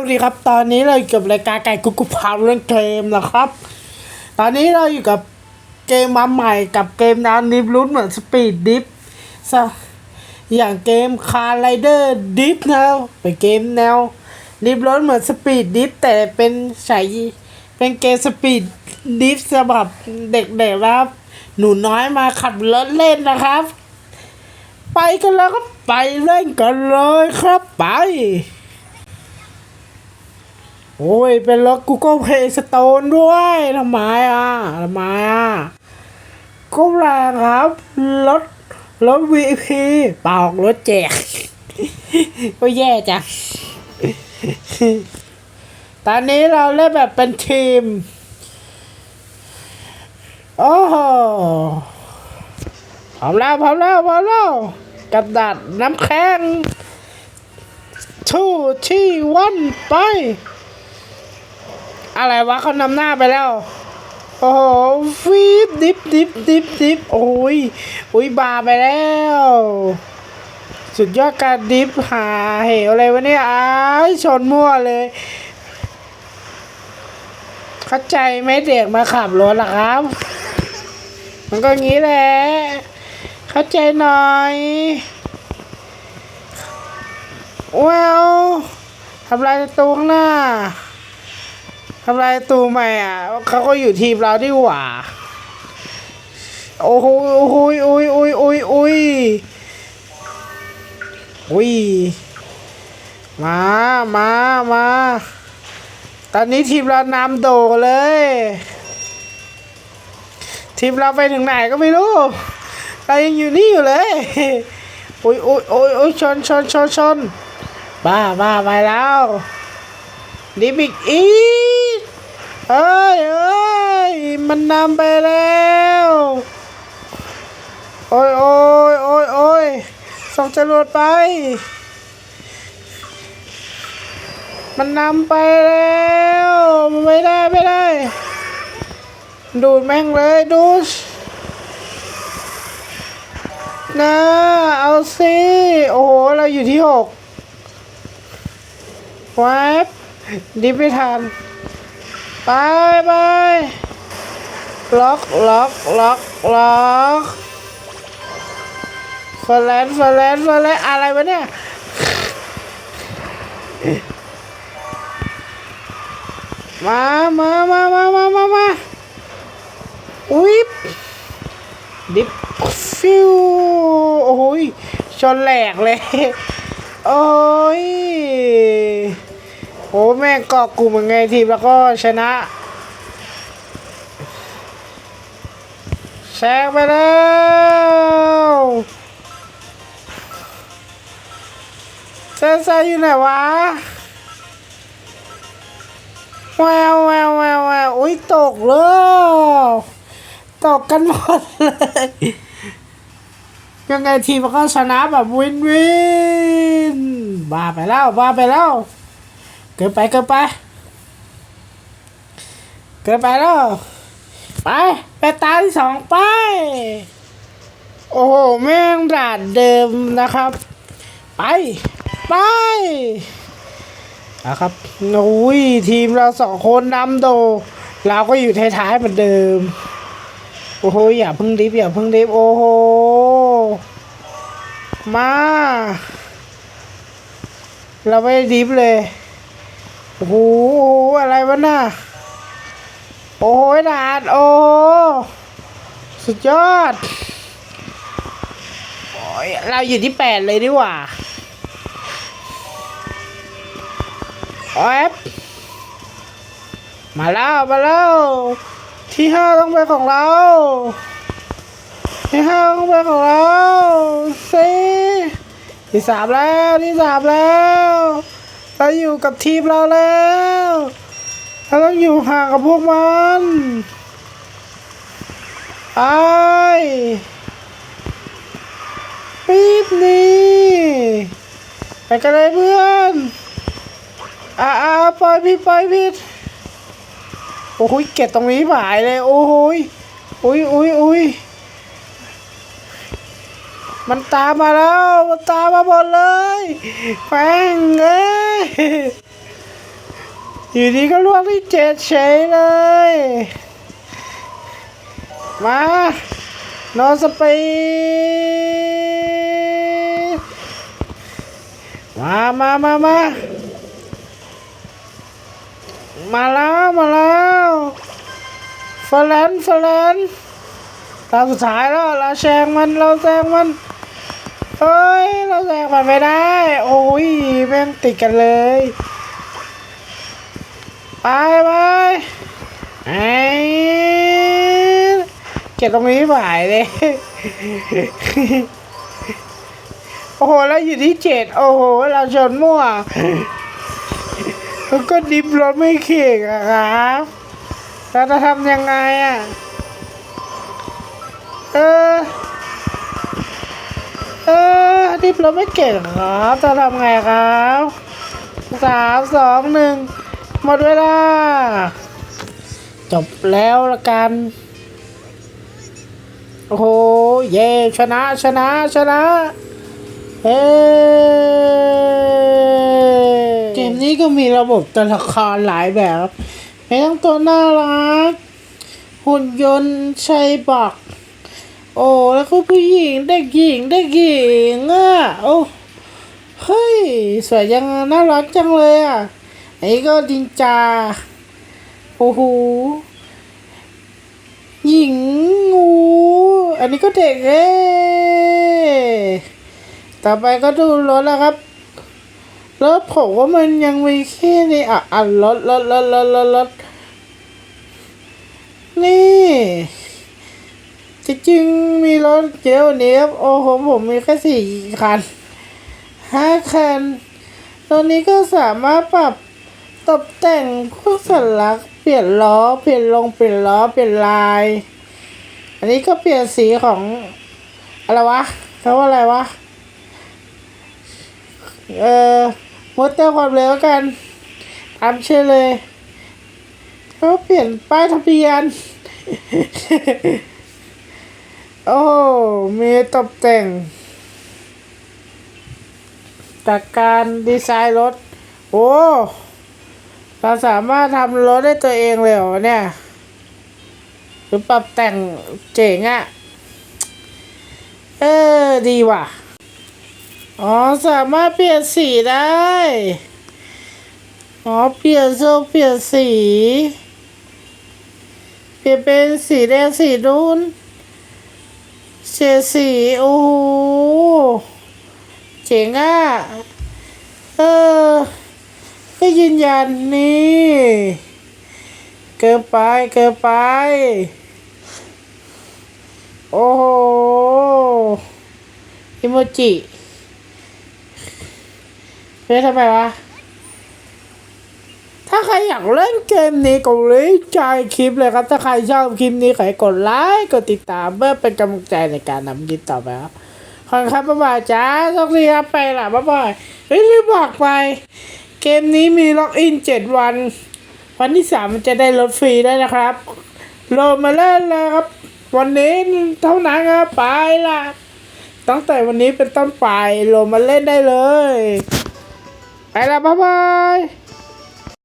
วัสดีครับ ตอนนี้เราอยู่กับรายการไก่กุ๊กกุ๊กพาวเรื่องเกมนะครับ ตอนนี้เราอยู่กับเกมมาใหม่กับเกมแนวนิฟรุนเหมือนสปีดดิฟอย่างเกมคาร์ไรเดอร์ดิฟนะเป็นเกมแนวนิฟรุนเหมือนสปีดดิฟแต่เป็นใช้เป็นเกมสปีดดิฟสำหรับเด็กๆนะครับ หนูน้อยมาขับรถเล่นนะครับ ไปกันแล้วก็ไปเล่นกันเลยครับไป โอ้ย เป็นรถ Google Play Store ด้วยทำไมอะทำไมอะก็แรงครับรถรถ VIP เปล่ารถแจก ก็แย่จังตอนนี้เราเล่นแบบเป็นทีม โอ้โหพร้อมแล้วพร้อมแล้วพร้อมแล้วกระดาษน้ำแข็งทูที่วันไป อะไรวะเขานำหน้าไปแล้ว โอ้โหฟีดดิฟดิฟดิฟดิฟโอ้ยโอ้ยบาไปแล้ว สุดยอดการดิฟหาเหวอะไรวะเนี่ยอ้ายชนมั่วเลย เข้าใจไหมเด็กมาขับรถล่ะครับ มันก็งี้แหละ เข้าใจหน่อยว้าวทำลายประตูข้างหน้า ทำลายตูใหม่อะเขาก็อยู่ทีมเราดีหว่า โอ้โหโอ้โหโอ้ยโอ้ยโอ้ยโอ้ยโอ้ยมามามาตอนนี้ทีมเรานำโดเลย ทีมเราไปถึงไหนก็ไม่รู้เรายังอยู่นี่อยู่เลยโอ้ยโอ้ยโอ้ยโอ้ยชนชนชนชนบ้าบ้าไปแล้วดิบิกอี เอ้ยเอ้ยมันนำไปแล้วโอ้ยโอ้ยโอ้ยโอ้ยส่งจรวดไป มันนำไปแล้วไม่ได้ไม่ได้ ดูดแม่งเลยดูดนะเอาสิโอ้โห เราอยู่ที่หกแวบดิฟไม่ทัน ไปไปล็อกล็อกล็อกล็อกฟลนฟลนฟลนอะไรวะเนี่ยมามามามามามามาอุ๊ยดิฟฟิวโอ้ยชนแหลกเลย โอ้ย โอ้แม่งกาะกลุ่มยังไงทีมแล้วก็ชนะแซงไปแล้วเซนซอยู่ไหนวะแววแววแววแววอุ้ยตกเลยตกกันหมดเลยยังไงทีมมันก็ชนะแบบวินวินบ้าไปแล้วบ้าไปแล้ว เกินไปเกินไป เกินไปแล้ว ไป ไปตาที่สองไป โอ้โห แม่งด่านเดิมนะครับ ไป ไปนะครับโอ้ยทีมเราสองคนนำโด เราก็อยู่ท้ายๆเหมือนเดิม โอ้โห อย่าเพึ่งดิฟอย่าเพึ่งดิฟโอ้โห มา เราไม่ดิฟเลย โอ้โหอะไรวะน่ะโอ้โหดาดโอ้สุดยอดโอ้ยเราอยู่ที่แปดเลยดีกว่าโอ้ยมาแล้วมาแล้วที่ห้าต้องเป็นของเราที่ห้าต้องเป็นของเราสี่ที่สามแล้วที่สามแล้ว เราอยู่กับทีมเราแล้วเราต้องอยู่ห่างกับพวกมันไปปี๊บนี่ไปกันเลยเพื่อนอ่าอ่าปล่อยพี่ปล่อยพี่โอ้โหเก็บตรงนี้หายเลย โอ้โหอุ้ยอุ้ยอุ้ย มันตามมาแล้ว มันตามมาหมดเลยแฟงเอ้ยอยู่ดีก็ลวกที่เจ็ดเฉยเลย มาโนสปีดมามามามามาแล้วมาแล้วฟลนฟลนตาสุดท้ายแล้วเราแซงมันเราแซงมัน เฮ้ย เราแซงมันไม่ได้ โอ้ยแม่งติดกันเลย ไปไปไอ้เก็บตรงนี้บ่ายเลย โอ้โห แล้วอยู่ที่เจ็ด โอ้โห เราชนมั่วแล้วก็ดิฟรถไม่เข่งอะครับเราจะทำยังไงอะเออ เออดิฟรถไม่เก่งครับจะทำไงครับสามสองหนึ่งหมดเวลา จบแล้วละกัน โอ้โห เย่ชนะชนะชนะ เฮ้เกมนี้ก็มีระบบตัวละครหลายแบบไมีทั้งตัวน่ารัก หุ่นยนต์ชัยบอก โอ้แล้วก็ผู้หญิงเด็กหญิงเด็กหญิงอะโอ้เฮ้ยสวยยังน่ารักจังเลยอะอันนี้ก็ดินจาโอ้โหหญิงงูอันนี้ก็เด็กเอ้ต่อไปก็ดูรถแล้วครับรถผมว่ามันยังมีแค่นี้อะอะรถรถรถรถรถรถนี่ จริงๆมีรถเยอะกว่านี้ครับโอ้โหผมมีแค่สี่คันห้าคันตอนนี้ก็สามารถปรับตกแต่งพวกสัญลักษณ์เปลี่ยนล้อเปลี่ยนลงเปลี่ยนล้อเปลี่ยนลาย อันนี้ก็เปลี่ยนสีของอะไรวะเขาว่าอะไรวะเออมดเตอร์ความเร็วกันตามเชื่อเลยก็เปลี่ยนป้ายทะเบียน โอ้มีตกแต่ง จากการดีไซน์รถ โอ้ เราสามารถทำรถได้ตัวเองเลยเหรอเนี่ย หรือปรับแต่งเจ๋งอะ่ะ เออ ดีว่ะ อ๋อ สามารถเปลี่ยนสีได้ อ๋อ เปลี่ยนโซ่เปลี่ยนสี เปลี่ยนเป็นสีแดงสีนู้น เฉดสีโอ้โหเจ๋งอะ เออ ก็ยืนยันนี่ เกินไป เกินไป โอ้โหอิโมจิเฮ้ยทำไมวะาใครอยากเล่นเกมนี้ก็เลยใจคลิปเลยครับ ถ้าใครชอบคลิปนี้ขอให้กดไลค์กดติดตามเพื่อเป็นกำลังใจในการนำคลิปต่อไปครับขอบคุณครับบ๊ายบายจ้าโชคดีครับไปละบ๊ายบายเฮ้ยลืมบอกไป เกมนี้มีล็อกอินเจ็ดวัน วันที่สามมันจะได้ลดฟรีได้นะครับโหลดมาเล่นเลยครับ วันนี้เท่านั้นครับไปละตั้งแต่วันนี้เป็นต้นไปโหลดมาเล่นได้เลย ไปละบ๊ายบาย